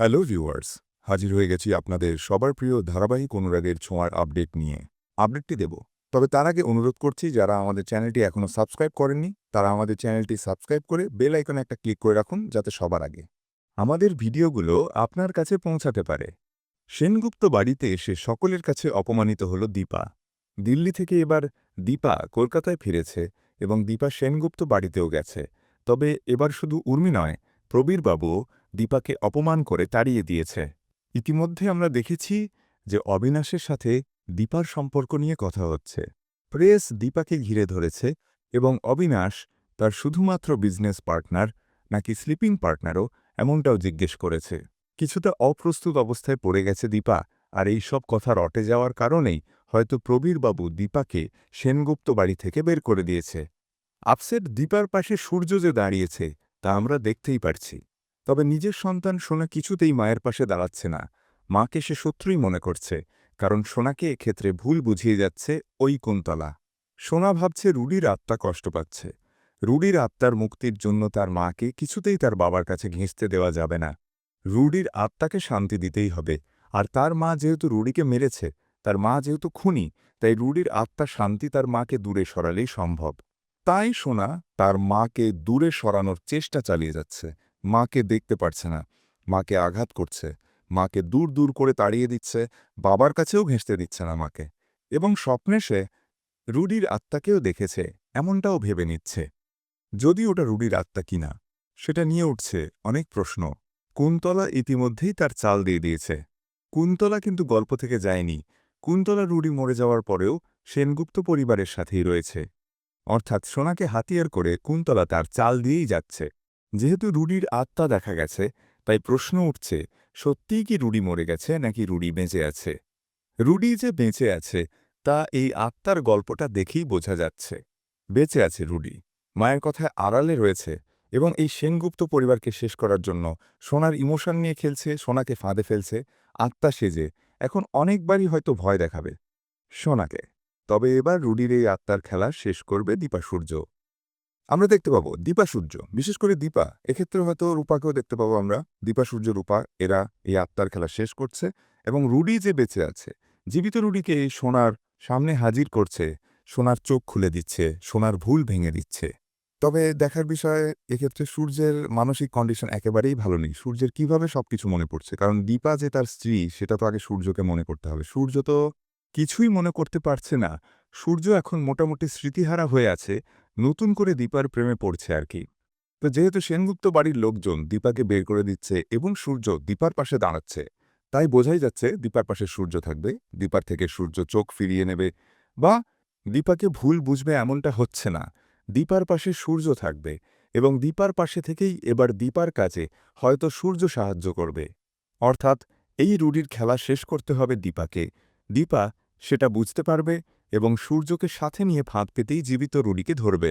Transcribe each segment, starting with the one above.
Hello viewers, হাজির হয়ে গেছি আপনাদের সবার প্রিয় ধারাবাহিক অনুরাগের ছোঁয়ার আপডেট নিয়ে। আপডেটটি দেব। তবে তার আগে অনুরোধ করছি, যারা আমাদের চ্যানেলটি এখনও সাবস্ক্রাইব করেননি, তারা আমাদের চ্যানেলটি সাবস্ক্রাইব করে বেল আইকনে একটা ক্লিক করে রাখুন, যাতে সবার আগে। আমাদের ভিডিওগুলো আপনার কাছে পৌঁছাতে পারে। সেনগুপ্ত বাড়িতে এসে সকলের কাছে অপমানিত হল দীপা। দিল্লি থেকে এবার দীপা কলকাতায় ফিরেছে এবং দীপা সেনগুপ্ত বাড়িতেও গেছে। তবে এবার শুধু উর্মি নয়, প্রবীরবাবুও দীপাকে অপমান করে তাড়িয়ে দিয়েছে। ইতিমধ্যে আমরা দেখেছি যে অবিনাশের সাথে দীপার সম্পর্ক নিয়ে কথা হচ্ছে। প্রেস দীপাকে ঘিরে ধরেছে এবং অবিনাশ তার শুধুমাত্র বিজনেস পার্টনার নাকি স্লিপিং পার্টনারও এমনটাও জিজ্ঞেস করেছে। কিছুটা অপ্রস্তুত অবস্থায় পড়ে গেছে দীপা, আর এই সব কথা রটে যাওয়ার কারণেই হয়তো প্রবীরবাবু দীপাকে সেনগুপ্ত বাড়ি থেকে বের করে দিয়েছে। আপসেট দীপার পাশে সূর্য যে দাঁড়িয়েছে, তা আমরা দেখতেই পারছি। তবে নিজের সন্তান সোনা কিছুতেই মায়ের পাশে দাঁড়াচ্ছে না। মাকে সে শত্রুই মনে করছে, কারণ সোনাকে এক্ষেত্রে ভুল বুঝিয়ে যাচ্ছে ওই কুন্তলা সোনা ভাবছে রুডির আত্মা কষ্ট পাচ্ছে। রুডির আত্মার মুক্তির জন্য তার মাকে কিছুতেই তার বাবার কাছে ঘেঁচতে দেওয়া যাবে না। রুডির আত্মাকে শান্তি দিতেই হবে, আর তার মা যেহেতু রুডিকে মেরেছে, তার মা যেহেতু খুনি, তাই রুডির আত্মা শান্তি তার মাকে দূরে সরালেই সম্ভব। তাই সোনা তার মাকে দূরে সরানোর চেষ্টা চালিয়ে যাচ্ছে মাকে দেখতে পারছে না। মাকে আঘাত করছে। মাকে দূর দূর করে তাড়িয়ে দিচ্ছে। বাবার কাছেও ঘেঁষতে দিচ্ছে না মাকে। এবং স্বপ্নে সে রুডির আত্মাকেও দেখেছে, এমনটাও ভেবে নিচ্ছে। যদি ওটা রুডির আত্মা কিনা, সেটা নিয়ে উঠছে অনেক প্রশ্ন। কুন্তলা ইতিমধ্যেই তার চাল দিয়ে দিয়েছে। কুন্তলা কিন্তু গল্প থেকে যায়নি। কুন্তলা রুডি মরে যাওয়ার পরেও সেনগুপ্ত পরিবারের সাথেই রয়েছে। অর্থাৎ সোনাকে হাতিয়ার করে কুন্তলা তার চাল দিয়েই যাচ্ছে। যেহেতু রুডির আত্মা দেখা গেছে, তাই প্রশ্ন উঠছে, সত্যিই কি রুডি মরে গেছে নাকি রুডি বেঁচে আছে? রুডি যে বেঁচে আছে, তা এই আত্মার গল্পটা দেখেই বোঝা যাচ্ছে। বেঁচে আছে রুডি, মায়ের কথায় আড়ালে রয়েছে এবং এই সেনগুপ্ত পরিবারকে শেষ করার জন্য সোনার ইমোশন নিয়ে খেলছে, সোনাকে ফাঁদে ফেলছে, আত্মা সেজে এখন অনেকবারই হয়তো ভয় দেখাবে সোনাকে। তবে এবার রুডির এই আত্মার খেলা শেষ করবে দীপা সূর্য। আমরা দেখতে পাবো দীপা সূর্য। বিশেষ করে দীপা, এক্ষেত্রে হয়তো রূপাকেও দেখতে পাবো আমরা। দীপা সূর্য, রূপা, এরা এই আত্মার খেলা শেষ করছে এবং রুডি যে বেঁচে আছে, জীবিত রুডিকে এই সোনার সামনে হাজির করছে, সোনার চোখ খুলে দিচ্ছে, সোনার ভুল ভেঙে দিচ্ছে। তবে দেখার বিষয়ে, এক্ষেত্রে সূর্যের মানসিক কন্ডিশন একেবারেই ভালো নেই। সূর্যের কীভাবে সবকিছু মনে পড়ছে? কারণ দীপা যে তার স্ত্রী, সেটা তো আগে সূর্যকে মনে করতে হবে। সূর্য তো কিছুই মনে করতে পারছে না। সূর্য এখন মোটামুটি স্মৃতিহারা হয়ে আছে। নতুন করে দীপার প্রেমে পড়ছে আর কি। তো যেহেতু সেনগুপ্ত বাড়ির লোকজন দীপাকে বের করে দিচ্ছে এবং সূর্য দীপার পাশে দাঁড়াচ্ছে, তাই বোঝাই যাচ্ছে দীপার পাশে সূর্য থাকবে, দীপার থেকে সূর্য চোখ ফিরিয়ে নেবে বা দীপাকে ভুল বুঝবে এমনটা হচ্ছে না। দীপার পাশে সূর্য থাকবে এবং দীপার পাশে থেকেই এবার দীপার কাজে হয়তো সূর্য সাহায্য করবে। অর্থাৎ এই রুডির খেলা শেষ করতে হবে দীপাকে। দীপা সেটা বুঝতে পারবে এবং সূর্যকে সাথে নিয়ে ফাঁদ পেতেই জীবিত রুডিকে ধরবে।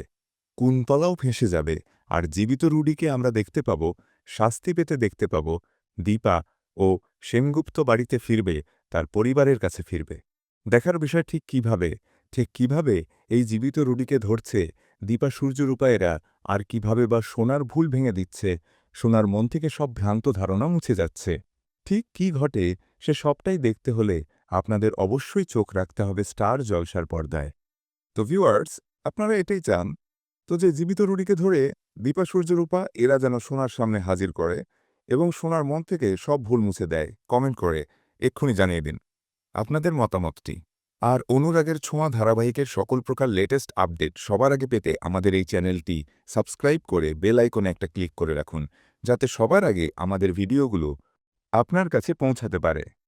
কুন্তলাও ফেঁসে যাবে, আর জীবিত রুডিকে আমরা দেখতে পাব, শাস্তি পেতে দেখতে পাব, দীপা ও সেনগুপ্ত বাড়িতে ফিরবে, তার পরিবারের কাছে ফিরবে। দেখার বিষয় ঠিক কীভাবে? ঠিক কীভাবে এই জীবিত রুডিকে ধরছে? দীপা সূর্যরূপায়েরা আর কীভাবে বা সোনার ভুল ভেঙে দিচ্ছে? সোনার মন থেকে সব ভ্রান্ত ধারণা মুছে যাচ্ছে। ঠিক কি ঘটে সে সবটাই দেখতে হলে আপনাদের অবশ্যই চোখ রাখতে হবে স্টার জলসার পর্দায়। তো ভিউয়ার্স আপনারা এটাই চান। তো যে জীবিত রুডিকে ধরে দীপা সূর্যরূপা, এরা যেন সোনার সামনে হাজির করে এবং সোনার মন থেকে সব ভুল মুছে দেয় কমেন্ট করে, এক্ষুনি জানিয়ে দিন। আপনাদের মতামতটি? আর অনুরাগের ছোঁয়া ধারাবাহিকের সকল প্রকার লেটেস্ট আপডেট সবার আগে পেতে আমাদের এই চ্যানেলটি সাবস্ক্রাইব করে বেল আইকনে একটা ক্লিক করে রাখুন, যাতে সবার আগে আমাদের ভিডিওগুলো আপনার কাছে পৌঁছাতে পারে।